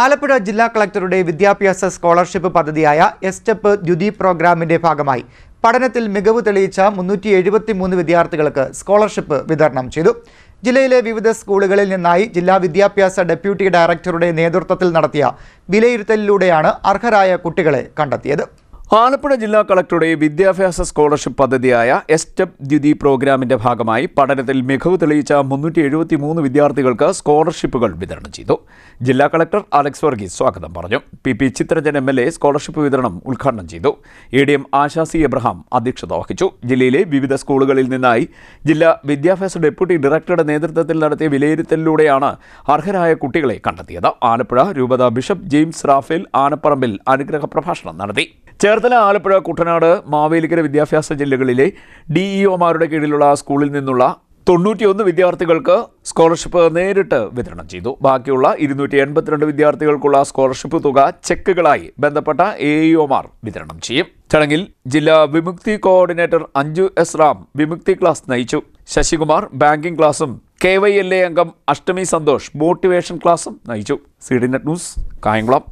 ആലപ്പുഴ ജില്ലാ കളക്ടറുടെ വിദ്യാഭ്യാസ സ്കോളർഷിപ്പ് പദ്ധതിയായ എസ്റ്റെപ്പ് ദ്യുതി പ്രോഗ്രാമിന്റെ ഭാഗമായി പഠനത്തിൽ മികവ് തെളിയിച്ച മുന്നൂറ്റി എഴുപത്തിമൂന്ന് വിദ്യാർത്ഥികൾക്ക് സ്കോളർഷിപ്പ് വിതരണം ചെയ്തു. ജില്ലയിലെ വിവിധ സ്കൂളുകളിൽ നിന്നായി ജില്ലാ വിദ്യാഭ്യാസ ഡെപ്യൂട്ടി ഡയറക്ടറുടെ നേതൃത്വത്തിൽ നടത്തിയ വിലയിരുത്തലിലൂടെയാണ് അർഹരായ കുട്ടികളെ കണ്ടെത്തിയത്. ആലപ്പുഴ ജില്ലാ കളക്ടറുടെ വിദ്യാഭ്യാസ സ്കോളർഷിപ്പ് പദ്ധതിയായ എസ്റ്റെപ് ദ്യുതി പ്രോഗ്രാമിന്റെ ഭാഗമായി പഠനത്തിൽ മികവ് തെളിയിച്ച മുന്നൂറ്റി എഴുപത്തി മൂന്ന് വിദ്യാർത്ഥികൾക്ക് സ്കോളർഷിപ്പുകൾ വിതരണം ചെയ്തു. ജില്ലാ കളക്ടർ അലക്സ് വർഗീസ് സ്വാഗതം പറഞ്ഞു. P P Chitharanjan M L A scholarship വിതരണം ഉദ്ഘാടനം ചെയ്തു. എ ഡി എം ആശാസി എബ്രഹാം അധ്യക്ഷത വഹിച്ചു. ജില്ലയിലെ വിവിധ സ്കൂളുകളിൽ നിന്നായി ജില്ലാ വിദ്യാഭ്യാസ ഡെപ്യൂട്ടി ഡയറക്ടറുടെ നേതൃത്വത്തിൽ നടത്തിയ വിലയിരുത്തലിലൂടെയാണ് അർഹരായ കുട്ടികളെ കണ്ടെത്തിയത്. ആലപ്പുഴ രൂപത ബിഷപ്പ് ജെയിംസ് റാഫേൽ ആനപ്പറമ്പിൽ അനുഗ്രഹ പ്രഭാഷണം നടത്തി. ചേർത്തല ആലപ്പുഴ കുട്ടനാട് മാവേലിക്കര വിദ്യാഭ്യാസ ജില്ലകളിലെ ഡിഇഒമാരുടെ കീഴിലുള്ള സ്കൂളിൽ നിന്നുള്ള തൊണ്ണൂറ്റിയൊന്ന് വിദ്യാർത്ഥികൾക്ക് സ്കോളർഷിപ്പ് നേരിട്ട് വിതരണം ചെയ്തു. ബാക്കിയുള്ള ഇരുന്നൂറ്റി എൺപത്തിരണ്ട് വിദ്യാർത്ഥികൾക്കുള്ള സ്കോളർഷിപ്പ് തുക ചെക്കുകളായി ബന്ധപ്പെട്ട എ ഇഒമാർ വിതരണം ചെയ്യും. ചടങ്ങിൽ ജില്ലാ വിമുക്തി കോർഡിനേറ്റർ അഞ്ജു എസ് റാം വിമുക്തി ക്ലാസ് നയിച്ചു. ശശികുമാർ ബാങ്കിംഗ് ക്ലാസും കെ വൈ എൽ എ അംഗം അഷ്ടമി സന്തോഷ് മോട്ടിവേഷൻ ക്ലാസും നയിച്ചു. C D net news Kayamkulam.